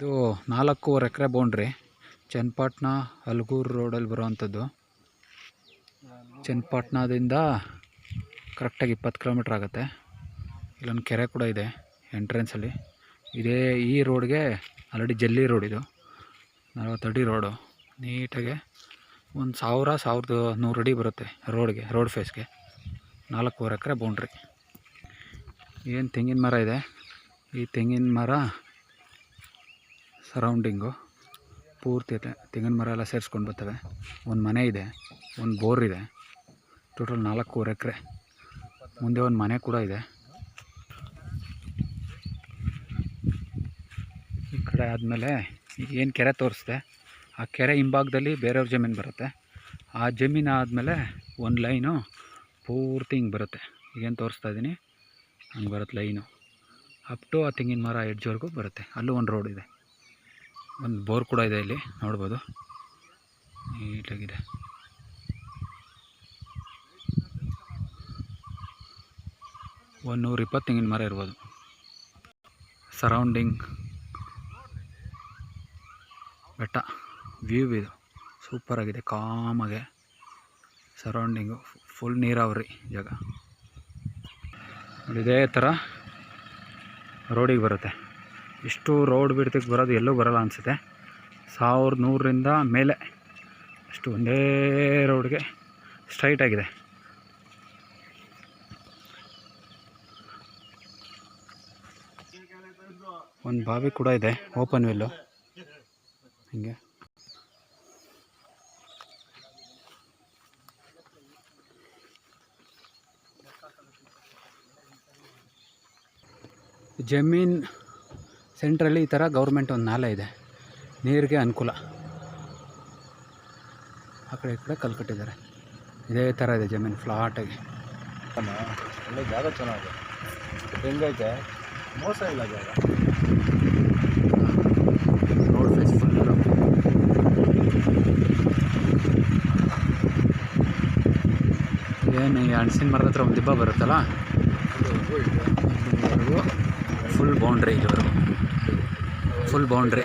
ಇದು ನಾಲ್ಕೂವರೆ ಎಕರೆ ಬೌಂಡ್ರಿ. ಚನ್ನಪಟ್ಟಣ ಹಲಗೂರು ರೋಡಲ್ಲಿ ಬರುವಂಥದ್ದು. ಚನ್ನಪಟ್ಟಣದಿಂದ ಕರೆಕ್ಟಾಗಿ ಇಪ್ಪತ್ತು ಕಿಲೋಮೀಟ್ರ್ ಆಗುತ್ತೆ. ಇಲ್ಲೊಂದು ಕೆರೆ ಕೂಡ ಇದೆ ಎಂಟ್ರೆನ್ಸಲ್ಲಿ. ಇದೇ ಈ ರೋಡ್ಗೆ ಆಲ್ರೆಡಿ ಜಲ್ಲಿ ರೋಡ್ ಇದು. ನಲವತ್ತಡಿ ರೋಡು. ನೀಟಾಗೆ ಒಂದು ಸಾವಿರ, ಸಾವಿರದ ನೂರು ಅಡಿ ಬರುತ್ತೆ ರೋಡ್ಗೆ, ರೋಡ್ ಫೇಸ್ಗೆ. ನಾಲ್ಕೂವರೆ ಎಕರೆ ಬೌಂಡ್ರಿ. ಏನು ತೆಂಗಿನ ಮರ ಇದೆ? ಈ ತೆಂಗಿನ ಮರ ಸರೌಂಡಿಂಗು ಪೂರ್ತಿ ತೆಂಗಿನ ಮರ ಎಲ್ಲ ಸೇರಿಸ್ಕೊಂಡು ಬರ್ತವೆ. ಒಂದು ಮನೆ ಇದೆ, ಒಂದು ಬೋರ್ ಇದೆ ಟೋಟಲ್ ನಾಲ್ಕೂವರೆ ಎಕರೆ. ಮುಂದೆ ಒಂದು ಮನೆ ಕೂಡ ಇದೆ. ಈ ಕಡೆ ಆದಮೇಲೆ ಏನು ಕೆರೆ ತೋರಿಸ್ದೆ, ಆ ಕೆರೆ ಹಿಂಭಾಗದಲ್ಲಿ ಬೇರೆಯವ್ರ ಜಮೀನು ಬರುತ್ತೆ. ಆ ಜಮೀನು ಆದಮೇಲೆ ಒಂದು ಲೈನು ಪೂರ್ತಿ ಹಿಂಗೆ ಬರುತ್ತೆ. ಈಗೇನು ತೋರಿಸ್ತಾ ಇದ್ದೀನಿ, ಹಂಗೆ ಬರುತ್ತೆ ಲೈನು. ಅಪ್ ಟು ಆ ತೆಂಗಿನ ಮರ ಎಡ್ಜ್ವರೆಗೂ ಬರುತ್ತೆ. ಅಲ್ಲೂ ಒಂದು ರೋಡ್ ಇದೆ. ಒಂದು ಬೋರ್ ಕೂಡ ಇದೆ ಇಲ್ಲಿ, ನೋಡ್ಬೋದು. ನೀಟಾಗಿದೆ. ಒಂದು ನೂರ ಇಪ್ಪತ್ತು ತೆಂಗಿನ ಮರ ಇರ್ಬೋದು. ಸರೌಂಡಿಂಗ್ ಬೆಟ್ಟ ವ್ಯೂ ಇದು. ಸೂಪರಾಗಿದೆ ಕಾಮಾಗೆ ಸರೌಂಡಿಂಗು ಫುಲ್ ನೀರಾವರಿ ಜಾಗ. ಇದೇ ಥರ ರೋಡಿಗೆ ಬರುತ್ತೆ. ಇಷ್ಟು ರೋಡ್ ಬಿಡ್ತಿಗೆ ಬರೋದು ಎಲ್ಲೂ ಬರಲ್ಲ ಅನಿಸುತ್ತೆ. ಸಾವಿರದ ನೂರರಿಂದ ಮೇಲೆ. ಅಷ್ಟು ಒಂದೇ ರೋಡ್ಗೆ ಸ್ಟ್ರೈಟ್ ಆಗಿದೆ. ಒಂದು ಬಾವಿ ಕೂಡ ಇದೆ ಓಪನ್ ವೆಲ್ಲು ಹಿಂಗೆ. ಜಮೀನ್ ಸೆಂಟ್ರಲ್ಲಿ ಈ ಥರ ಗೌರ್ಮೆಂಟ್ ಒಂದು ನಾಲೆ ಇದೆ. ನೀರಿಗೆ ಅನುಕೂಲ. ಆ ಕಡೆ ಈ ಕಡೆ ಕಲ್ಲು ಕಟ್ಟಿದ್ದಾರೆ ಇದೇ ಥರ ಇದೆ ಜಮೀನು ಫ್ಲಾಟಾಗಿ. ಒಳ್ಳೆ ಜಾಗ ಚೆನ್ನಾಗಿದೆ. ಹೆಂಗೈತೆ ಮೋಸ ಇಲ್ಲ ಜಾಗ. ರೋಡ್ ಫೇಸ್ ಫುಲ್ ಏನು ಈ ಹಣ್ಸಿನ ಮರದ ಹತ್ರ ಒಂದು ದಿಬ್ಬ ಬರುತ್ತಲ್ಲ? ಫುಲ್ ಬೌಂಡ್ರಿ ಇಲ್ಲಿವರೆಗೂ ಫುಲ್ ಬೌಂಡ್ರಿ